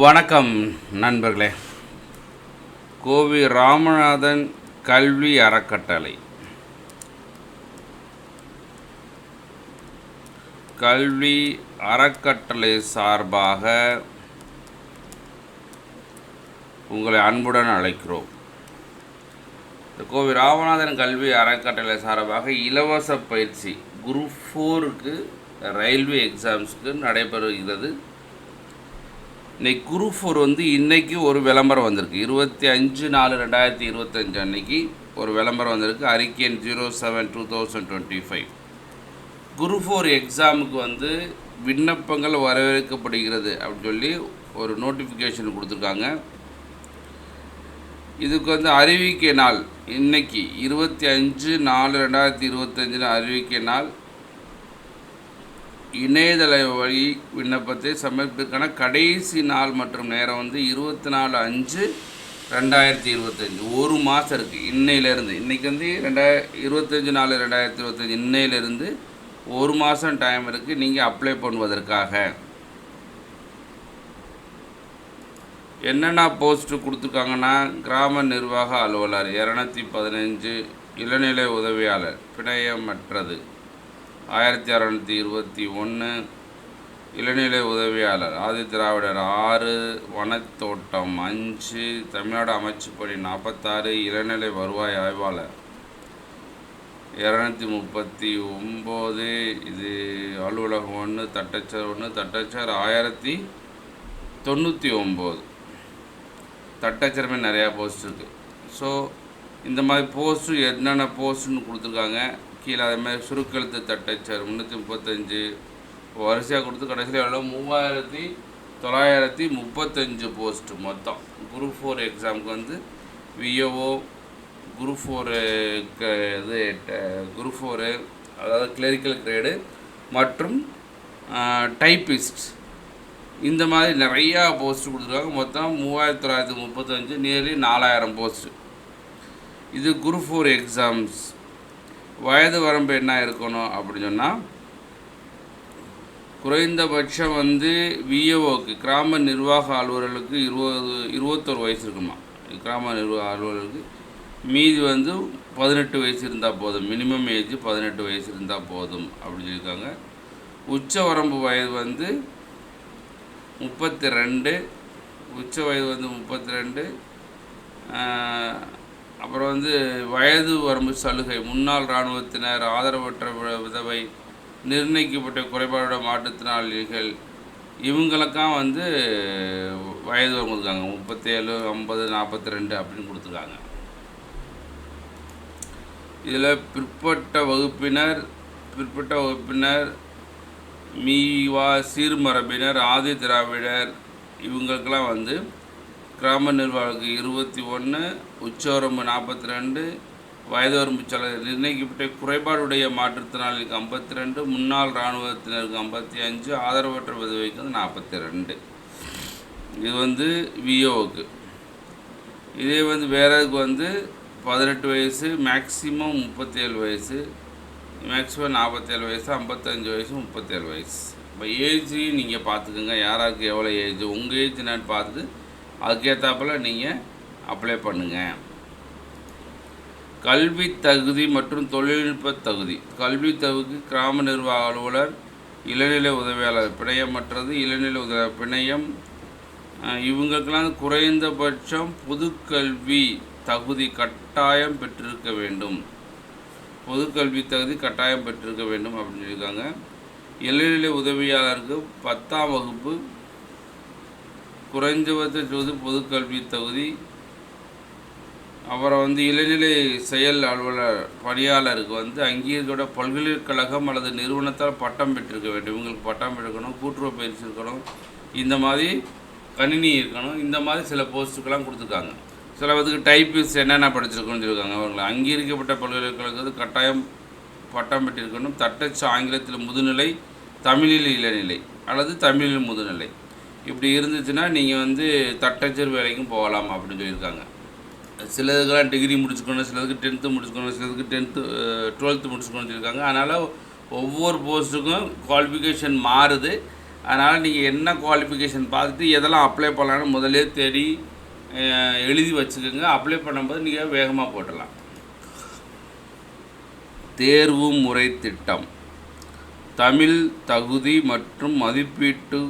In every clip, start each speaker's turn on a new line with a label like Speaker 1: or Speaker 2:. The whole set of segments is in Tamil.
Speaker 1: வணக்கம் நண்பர்களே. கோவி ராமநாதன் கல்வி அறக்கட்டளை. கல்வி அறக்கட்டளை சார்பாக உங்களை அன்புடன் அழைக்கிறோம். இந்த கோவி ராமநாதன் கல்வி அறக்கட்டளை சார்பாக இலவச பயிற்சி குரூப் ஃபோருக்கு ரயில்வே எக்ஸாம்ஸுக்கு நடைபெறுகிறது. இன்னைக்கு குரூப் ஃபோர் வந்து இன்னைக்கு ஒரு விளம்பரம் வந்திருக்கு. இருபத்தி அஞ்சு நாலு ரெண்டாயிரத்தி இருபத்தஞ்சு அன்னைக்கு ஒரு விளம்பரம் வந்திருக்கு. அறிக்கையன் zero seven two thousand twenty five group four எக்ஸாமுக்கு வந்து விண்ணப்பங்கள் வரவேற்கப்படுகிறது அப்படின்னு சொல்லி ஒரு நோட்டிஃபிகேஷன் கொடுத்துருக்காங்க. இதுக்கு வந்து அறிவிக்கை நாள் இன்னைக்கு இருபத்தி அஞ்சு நாலு ரெண்டாயிரத்தி இருபத்தஞ்சில் அறிவிக்கை நாள். இணையதள வழி விண்ணப்பத்தை சமர்ப்பிற்கான கடைசி நாள் மற்றும் நேரம் வந்து இருபத்தி நாலு அஞ்சு ரெண்டாயிரத்தி இருபத்தஞ்சி. ஒரு மாதம் இருக்குது இன்னையிலேருந்து. இன்றைக்கி வந்து ரெண்டாய இருபத்தஞ்சி நாலு ரெண்டாயிரத்தி இருபத்தஞ்சி. இன்னையிலேருந்து ஒரு மாதம் டைம் இருக்குது நீங்கள் அப்ளை பண்ணுவதற்காக. என்னென்ன போஸ்ட்டு கொடுத்துருக்காங்கன்னா கிராம நிர்வாக அலுவலர் இரநூத்தி பதினஞ்சு இளநிலை உதவியாளர் பிணையமற்றது. ஆயிரத்தி அறநூற்றி இருபத்தி ஒன்று இளநிலை உதவியாளர் ஆதி திராவிடர் ஆறு வனத்தோட்டம் அஞ்சு தமிழ்நாடு அமைச்சுப்படி நாற்பத்தாறு இளநிலை வருவாய் ஆய்வாளர் இரநூத்தி முப்பத்தி ஒம்பது இது அலுவலகம் ஒன்று தட்டச்சர் ஒன்று தட்டச்சர் ஆயிரத்தி தொண்ணூற்றி ஒம்பது. தட்டச்சரமே நிறையா போஸ்ட் இருக்குது ஸோ இந்த மாதிரி போஸ்ட்டு என்னென்ன போஸ்ட்டுன்னு கொடுத்துருக்காங்க? கீழே அதே மாதிரி சுருக்கெழுத்து தட்டச்சர் முந்நூற்றி முப்பத்தஞ்சு. வரிசையாக கொடுத்து கடைசியில் எவ்வளோ? மூவாயிரத்தி தொள்ளாயிரத்தி முப்பத்தஞ்சு போஸ்ட்டு மொத்தம். குரூப் ஃபோர் எக்ஸாமுக்கு வந்து விஓஓ குரூப் ஃபோரு இது குரூப் ஃபோரு அதாவது கிளரிக்கல் கிரேடு மற்றும் டைப்பிஸ்ட் இந்த மாதிரி நிறையா போஸ்ட் கொடுத்துருக்காங்க. மொத்தம் மூவாயிரத்தி தொள்ளாயிரத்தி முப்பத்தஞ்சு நியர்லி நாலாயிரம் போஸ்ட்டு இது குரூப் ஃபோர் எக்ஸாம்ஸ் வயது வரம்பு என்ன இருக்கணும் அப்படின்னு சொன்னால் குறைந்தபட்சம் வந்து விஏஓக்கு கிராம நிர்வாக அலுவலர்களுக்கு இருபது இருபத்தொரு வயசு இருக்குமா? கிராம நிர்வாக அலுவலர்களுக்கு மீதி வந்து பதினெட்டு வயசு இருந்தால் போதும். மினிமம் ஏஜ் பதினெட்டு வயசு இருந்தால் போதும் அப்படின்னு சொல்லியிருக்காங்க. உச்ச வரம்பு வயது வந்து முப்பத்தி ரெண்டு உச்ச வயது வந்து முப்பத்தி ரெண்டு அப்புறம் வந்து வயது வரம்பு சலுகை முன்னாள் இராணுவத்தினர் ஆதரவற்ற விதவை நிர்ணயிக்கப்பட்ட குறைபாடோட மாற்றுத்திறனாளிகள் இவங்களுக்கெல்லாம் வந்து வயது வரம்பு இருக்காங்க முப்பத்தேழு ஐம்பது நாற்பத்தி ரெண்டு அப்படின்னு கொடுத்துருக்காங்க. இதில் பிற்பட்ட வகுப்பினர் பிற்பட்ட வகுப்பினர் மீவா சீர்மரபினர் ஆதி திராவிடர் இவங்களுக்கெல்லாம் வந்து கிராம நிர்வாகத்துக்கு இருபத்தி ஒன்று உச்சவரம்பு நாற்பத்தி ரெண்டு வயது வரம்பு நிர்ணயிக்கப்பட்ட குறைபாடுடைய மாற்றுத்திறனாளிக்கு ஐம்பத்தி ரெண்டு முன்னாள் இராணுவத்தினருக்கு ஐம்பத்தி அஞ்சு ஆதரவற்ற விதவைக்கு வந்து நாற்பத்தி ரெண்டு இது வந்து விஓவுக்கு இதே வந்து வேறதுக்கு வந்து பதினெட்டு வயசு மேக்ஸிமம் முப்பத்தேழு வயசு மேக்ஸிமம் நாற்பத்தேழு வயசு ஐம்பத்தஞ்சு வயசு முப்பத்தேழு வயசு. இப்போ ஏஜையும் நீங்கள் பார்த்துக்குங்க யாராருக்கு எவ்வளோ ஏஜ் உங்கள் ஏஜ் என்னன்னு பார்த்துட்டு அதுக்கேற்றாப்பில் நீங்கள் அப்ளை பண்ணுங்கள் கல்வி தகுதி மற்றும் தொழில்நுட்ப தகுதி. கல்வி தகுதி கிராம நிர்வாக அலுவலர் இளநிலை உதவியாளர் பிணையமற்றது இளநிலை உதவி பிணையம். இவங்களுக்கெல்லாம் குறைந்தபட்சம் பொதுக்கல்வி தகுதி கட்டாயம் பெற்றிருக்க வேண்டும். பொதுக்கல்வி தகுதி கட்டாயம் பெற்றிருக்க வேண்டும் அப்படின்னு சொல்லியிருக்காங்க. இளநிலை உதவியாளருக்கு பத்தாம் வகுப்பு குறைந்தபட்ச பொதுக்கல்வி தகுதி அப்புறம் வந்து இளநிலை செயல் அலுவலர் பணியாளருக்கு வந்து அங்கீகரிக்கப்பட்ட பல்கலைக்கழகம் அல்லது நிறுவனத்தால் பட்டம் பெற்றிருக்க வேண்டும். இவங்களுக்கு பட்டம் எடுக்கணும் கூட்டுறவு பயிற்சி இருக்கணும் இந்த மாதிரி கணினி இருக்கணும் இந்த மாதிரி சில போஸ்ட்டுக்கெல்லாம் கொடுத்துருக்காங்க. சில இதுக்கு டைப்பிஸ்ட் என்னென்ன படிச்சிருக்கணும்னு சொல்லியிருக்காங்க அவங்களை. அங்கீகரிக்கப்பட்ட பல்கலைக்கழகத்து கட்டாயம் பட்டம் பெற்றிருக்கணும். தட்டச்சு ஆங்கிலத்தில் முதுநிலை தமிழில் இளநிலை அல்லது தமிழில் முதுநிலை. இப்படி இருந்துச்சுன்னா நீங்கள் வந்து தட்டச்சர் வேலைக்கும் போகலாம் அப்படின்னு சொல்லியிருக்காங்க. சிலதுக்கெல்லாம் டிகிரி முடிச்சுக்கணும் சிலதுக்கு டென்த்து முடிச்சுக்கணும் சிலதுக்கு டென்த்து டுவெல்த்து முடிச்சுக்கணும்னு சொல்லியிருக்காங்க. அதனால் ஒவ்வொரு போஸ்ட்டுக்கும் குவாலிஃபிகேஷன் மாறுது. அதனால் நீங்கள் என்ன குவாலிஃபிகேஷன் பார்த்துட்டு எதெல்லாம் அப்ளை பண்ணலான்னு முதலே தேடி எழுதி வச்சுக்கோங்க. அப்ளை பண்ணும்போது நீங்கள் வேகமாக போட்டலாம் தேர்வு முறை திட்டம். தமிழ் தகுதி மற்றும் மதிப்பீட்டு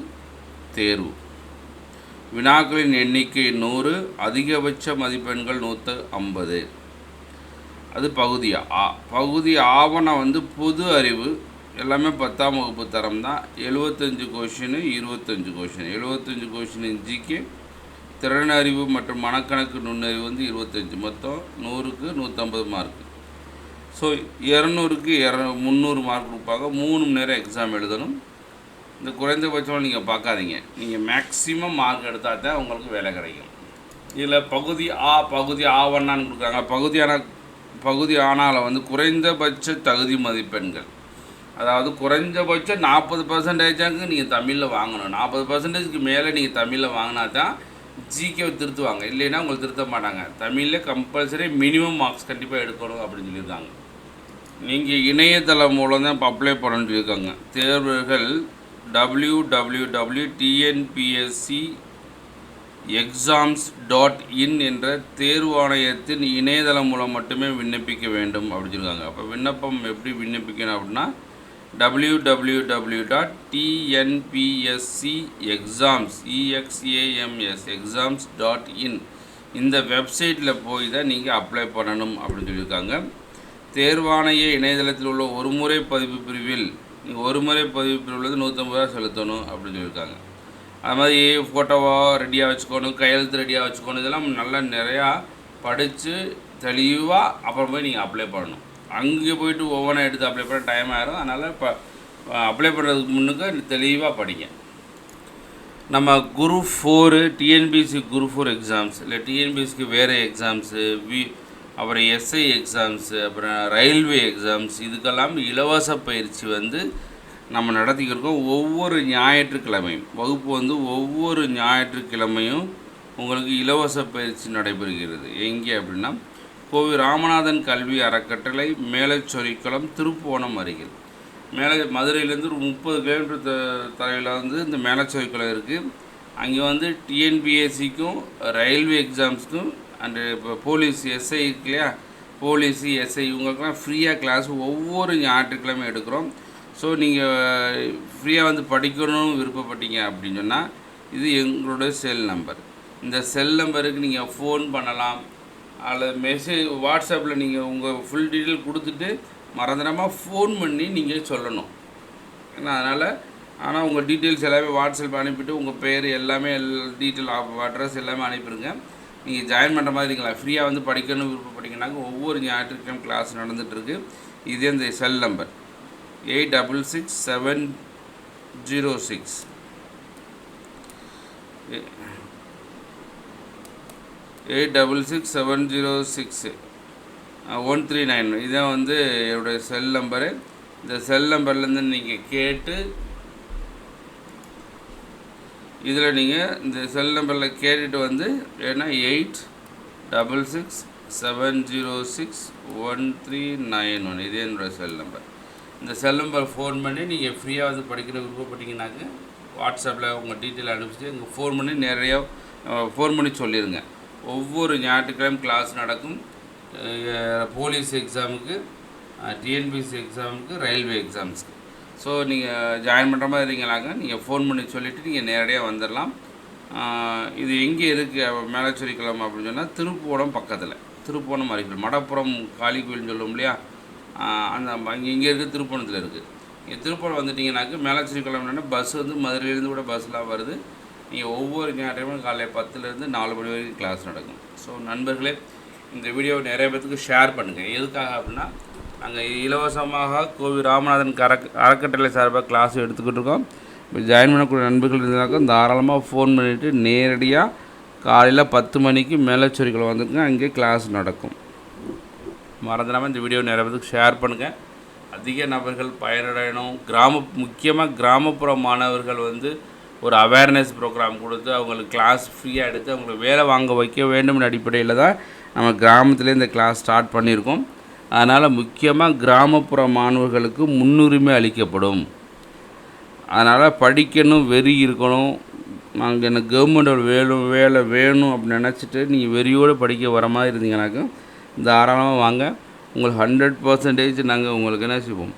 Speaker 1: தேர்வு. வினாக்களின் எண்ணிக்கை நூறு அதிகபட்ச மதிப்பெண்கள் நூற்று ஐம்பது. அது பகுதி ஆ. பகுதி ஆவணம் வந்து பொது அறிவு எல்லாமே பத்தாம் வகுப்பு தரம் தான். எழுபத்தஞ்சு கொஷினு இருபத்தஞ்சு கொஷின் எழுபத்தஞ்சு கொஷின் ஜிக்கு திறனறிவு மற்றும் மனக்கணக்கு நுண்ணறிவு வந்து இருபத்தஞ்சு. மொத்தம் நூறுக்கு நூற்றம்பது மார்க் ஸோ இரநூறுக்கு இர முந்நூறு மார்க் கொடுப்பாங்க. மூணு மணி நேரம் எக்ஸாம் எழுதணும். இந்த குறைந்தபட்சம் நீங்கள் பார்க்காதீங்க. நீங்கள் மேக்ஸிமம் மார்க் எடுத்தால் தான் உங்களுக்கு வேலை கிடைக்கும். இதில் பகுதி ஆ பகுதி ஆவண்ணான்னு கொடுக்குறாங்க. பகுதியான பகுதி ஆனால் வந்து குறைந்தபட்ச தகுதி மதிப்பெண்கள். அதாவது குறைஞ்சபட்சம் நாற்பது பர்சன்டேஜாங்க நீங்கள் தமிழில் வாங்கணும். நாற்பது பர்சன்டேஜ்க்கு மேலே நீங்கள் தமிழில் வாங்கினா தான் ஜிகேவை திருத்துவாங்க. இல்லைன்னா உங்களை திருத்த மாட்டாங்க. தமிழில் கம்பல்சரி மினிமம் மார்க்ஸ் கண்டிப்பாக எடுக்கணும் அப்படின்னு சொல்லியிருக்காங்க. நீங்கள் இணையதளம் மூலம் தான் இப்போ அப்ளை பண்ணணும்னு சொல்லியிருக்காங்க. தேர்வுகள் W W W TNPSC exams dot in என்ற தேர்வாணையத்தின் இணையதளம் மூலம் மட்டுமே விண்ணப்பிக்க வேண்டும் அப்படின்னு சொல்லியிருக்காங்க. அப்போ விண்ணப்பம் எப்படி விண்ணப்பிக்கணும் அப்படின்னா W W W dot TNPSC exams EXAMS exams dot in இந்த வெப்சைட்டில் போய் தான் நீங்கள் அப்ளை பண்ணணும் அப்படின்னு சொல்லியிருக்காங்க. தேர்வாணைய இணையதளத்தில் உள்ள ஒரு முறை பதிவு பிரிவில் நீங்கள் ஒரு முறை பதிவு பிரிவுலேருந்து நூற்றம்பது ரூபா செலுத்தணும் அப்படின்னு சொல்லியிருக்காங்க. அது மாதிரி ஃபோட்டோவோ ரெடியாக வச்சுக்கணும் கையெழுத்து ரெடியாக வச்சுக்கணும் இதெல்லாம் நல்லா நிறையா படித்து தெளிவாக அப்புறம் போய் நீங்கள் அப்ளை பண்ணணும். அங்கே போயிட்டு ஒவ்வொன்றா எடுத்து அப்ளை பண்ண டைம் ஆயிரும். அதனால் இப்போ அப்ளை பண்ணுறதுக்கு முன்னுக்கு தெளிவாக படிங்க. நம்ம group four TNPSC group four exams இல்லை டிஎன்பிசிக்கு வேறு எக்ஸாம்ஸு வி அப்புறம் எஸ்ஐ எக்ஸாம்ஸு அப்புறம் ரயில்வே எக்ஸாம்ஸ் இதுக்கெல்லாம் இலவச பயிற்சி வந்து நம்ம நடத்திக்கிருக்கோம் ஒவ்வொரு ஞாயிற்றுக்கிழமையும். வகுப்பு வந்து ஒவ்வொரு ஞாயிற்றுக்கிழமையும் உங்களுக்கு இலவச பயிற்சி நடைபெறுகிறது. எங்கே அப்படின்னா கோவில் ராமநாதன் கல்வி அறக்கட்டளை மேலச்சொரிக்குளம் திருப்போணம் அருகில். மேலே மதுரையிலேருந்து ஒரு முப்பது கிலோமீட்டர் த தொலைவில் வந்து இந்த மேலச்சொரிக்குளம் இருக்குது அங்கே வந்து டிஎன்பிஎஸ்சிக்கும் ரயில்வே எக்ஸாம்ஸ்க்கும் அண்டு இப்போ போலீஸ் எஸ்ஐ இல்லையா? போலீஸ் எஸ்ஐ இவங்களுக்கெல்லாம் ஃப்ரீயாக கிளாஸ் ஒவ்வொரு ஞாயிற்றுக்கிழமை எடுக்கிறோம். ஸோ நீங்கள் ஃப்ரீயாக வந்து படிக்கணும்னு விருப்பப்பட்டீங்க அப்படின்னு சொன்னால் இது எங்களோட செல் நம்பர் இந்த செல் நம்பருக்கு நீங்கள் ஃபோன் பண்ணலாம். அல்லது மெசேஜ் வாட்ஸ்அப்பில் நீங்கள் உங்கள் ஃபுல் டீட்டெயில் கொடுத்துட்டு மறந்துடாமல் ஃபோன் பண்ணி நீங்கள் சொல்லணும். ஏன்னா அதனால் ஆனால் உங்கள் டீட்டெயில்ஸ் எல்லாமே வாட்ஸ்அப் அனுப்பிவிட்டு உங்கள் பேர் எல்லாமே டீட்டெயில் அட்ரஸ் எல்லாமே அனுப்பிடுங்க. நீங்கள் ஜாயின் பண்ணுற மாதிரி இருக்கலாம் ஃப்ரீயாக வந்து படிக்கணும்னு விருப்பப்பட்டீங்கன்னாக்க ஒவ்வொரு ஞாயிற்றுக்கிழமை கிளாஸ் நடந்துகிட்ருக்கு இதே இந்த cell number eight double six seven zero six eight double six seven zero six one three nine இதான் வந்து என்னுடைய செல் நம்பரு இந்த செல் நம்பர்லேருந்து நீங்கள் கேட்டு இதில் நீங்கள் இந்த செல் நம்பரில் கேட்டுட்டு வந்து ஏன்னா eight double six seven zero six one three nine one இதே என்னோடய செல் நம்பர் இந்த செல் நம்பர் ஃபோன் பண்ணி நீங்கள் ஃப்ரீயாக வந்து படிக்கிற விருப்பப்பட்டீங்கன்னாக்க வாட்ஸ்அப்பில் உங்கள் டீட்டெயில் அனுப்பிச்சிட்டு இங்கே ஃபோன் பண்ணி நிறையா ஃபோன் பண்ணி சொல்லிடுங்க ஒவ்வொரு ஞாயிற்றுக்கிழமை கிளாஸ் நடக்கும். போலீஸ் எக்ஸாமுக்கு டிஎன்பிசி எக்ஸாமுக்கு ரயில்வே எக்ஸாம்ஸ்க்கு ஸோ நீங்கள் ஜாயின் பண்ணுற மாதிரி இருக்கீங்களாங்க? நீங்கள் ஃபோன் பண்ணி சொல்லிவிட்டு நீங்கள் நேரடியாக வந்துடலாம் இது எங்கே இருக்குது மேலச்சொரிக்குளம் அப்படின்னு சொன்னால் திருப்போணம் பக்கத்தில். திருப்போணம் அருகில். மடப்புறம் காளி கோயில்னு சொல்லுவோம் இல்லையா? அந்த இங்கே இங்கே இருக்குது திருப்போணத்தில் இருக்குது நீங்கள் திருப்போணம் வந்துட்டீங்கன்னாக்க மேலச்சொரிக்குளம்னா பஸ் வந்து மதுரையிலேருந்து கூட பஸ்லாம் வருது. நீங்கள் ஒவ்வொரு ஞாயிற்றுக்கிழமை காலையில் பத்துலேருந்து நாலு மணி வரைக்கும் கிளாஸ் நடக்கும். ஸோ நண்பர்களே இந்த வீடியோவை நிறைய பேர்த்துக்கு ஷேர் பண்ணுங்கள் எதுக்காக அப்படின்னா நாங்கள் இலவசமாக கோவி ராமநாதன் கரக் அறக்கட்டளை சார்பாக கிளாஸ் எடுத்துக்கிட்டு இருக்கோம். இப்போ ஜாயின் பண்ணக்கூடிய நண்பர்கள் இருந்தாக்கா தாராளமாக ஃபோன் பண்ணிவிட்டு நேரடியாக காலையில் பத்து மணிக்கு மேலச்சொரிகள் வந்துருங்க அங்கே கிளாஸ் நடக்கும். மறந்துடாமல் இந்த வீடியோ நிறைய பேருக்கு ஷேர் பண்ணுங்கள் அதிக நபர்கள் பயனடையணும். கிராம முக்கியமாக கிராமப்புற மாணவர்கள் வந்து ஒரு அவேர்னஸ் ப்ரோக்ராம் கொடுத்து அவங்களுக்கு கிளாஸ் ஃப்ரீயாக எடுத்து அவங்களுக்கு வேலை வாங்க வைக்க வேண்டும் அடிப்படையில் தான் நம்ம கிராமத்திலே இந்த கிளாஸ் ஸ்டார்ட் பண்ணியிருக்கோம். அதனால் முக்கியமாக கிராமப்புற மாணவர்களுக்கு முன்னுரிமை அளிக்கப்படும். அதனால் படிக்கணும் வெறி இருக்கணும். நாங்கள் எனக்கு கவர்மெண்ட் வேணும் வேலை வேணும் அப்படின்னு நினச்சிட்டு நீங்கள் வெறியோடு படிக்க வர மாதிரி இருந்தீங்கனாக்கா தாராளமாக வாங்க. உங்களுக்கு ஹண்ட்ரட் பர்சன்டேஜ் நாங்கள் உங்களுக்கு என்ன செய்வோம்?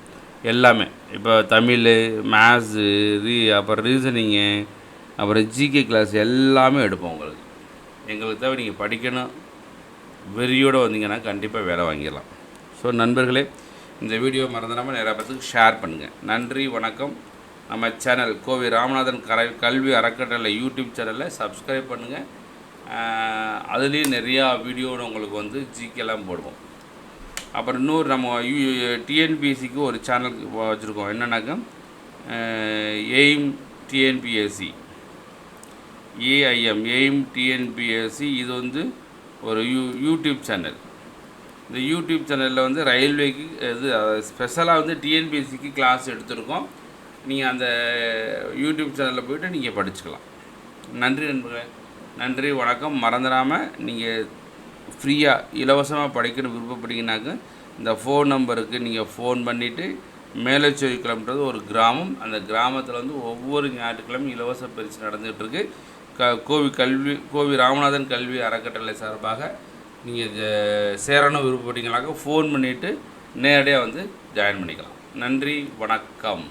Speaker 1: எல்லாமே. இப்போ தமிழ் மேத்ஸு ரீ அப்புறம் ரீசனிங்கு அப்புறம் ஜிகே கிளாஸ் எல்லாமே எடுப்போம் உங்களுக்கு. எங்களுக்கு தவிர நீங்கள் படிக்கணும். வெறியோடு வந்தீங்கன்னா கண்டிப்பாக வேலை வாங்கிடலாம். ஸோ நண்பர்களே இந்த வீடியோ மறந்துடாமல் நிறைய பேருக்கு ஷேர் பண்ணுங்கள் நன்றி வணக்கம். நம்ம சேனல் கோவி ராமநாதன் கலை கல்வி அறக்கட்டளை யூடியூப் சேனலில் சப்ஸ்கிரைப் பண்ணுங்கள் அதுலேயும் நிறையா வீடியோன்னு உங்களுக்கு வந்து ஜிகேலாம் போடுவோம். அப்புறம் இன்னொரு நம்ம யூ டிஎன்பிஎஸ்சிக்கு ஒரு சேனல் வச்சுருக்கோம். என்னென்னாக்கா aim TNPSC AIM aim TNPSC இது வந்து ஒரு யூ யூடியூப் சேனல் இந்த யூடியூப் சேனலில் வந்து ரயில்வேக்கு இது ஸ்பெஷலாக வந்து டிஎன்பிஎஸ்சிக்கு கிளாஸ் எடுத்திருக்கோம். நீங்கள் அந்த யூடியூப் சேனலில் போய்ட்டு நீங்கள் படிச்சுக்கலாம். நன்றி நண்பர்களே. நன்றி வணக்கம். மறந்துடாமல் நீங்கள் ஃப்ரீயாக இலவசமாக படிக்கணும் விருப்பப்பட்டீங்கன்னாக்க இந்த ஃபோன் நம்பருக்கு நீங்கள் ஃபோன் பண்ணிவிட்டு மேலச்சேரி கிளம்புறது ஒரு கிராமம். அந்த கிராமத்தில் வந்து ஒவ்வொரு ஞாயிற்றுக்கிழமையும் இலவச பரிசு நடந்துகிட்ருக்கு க கோவி கல்வி கோவி ராமநாதன் கல்வி அறக்கட்டளை சார்பாக நீங்கள் சேரணும் விருப்பப்பட்டீங்களாக்க ஃபோன் பண்ணிவிட்டு நேரடியாக வந்து ஜாயின் பண்ணிக்கலாம். நன்றி வணக்கம்.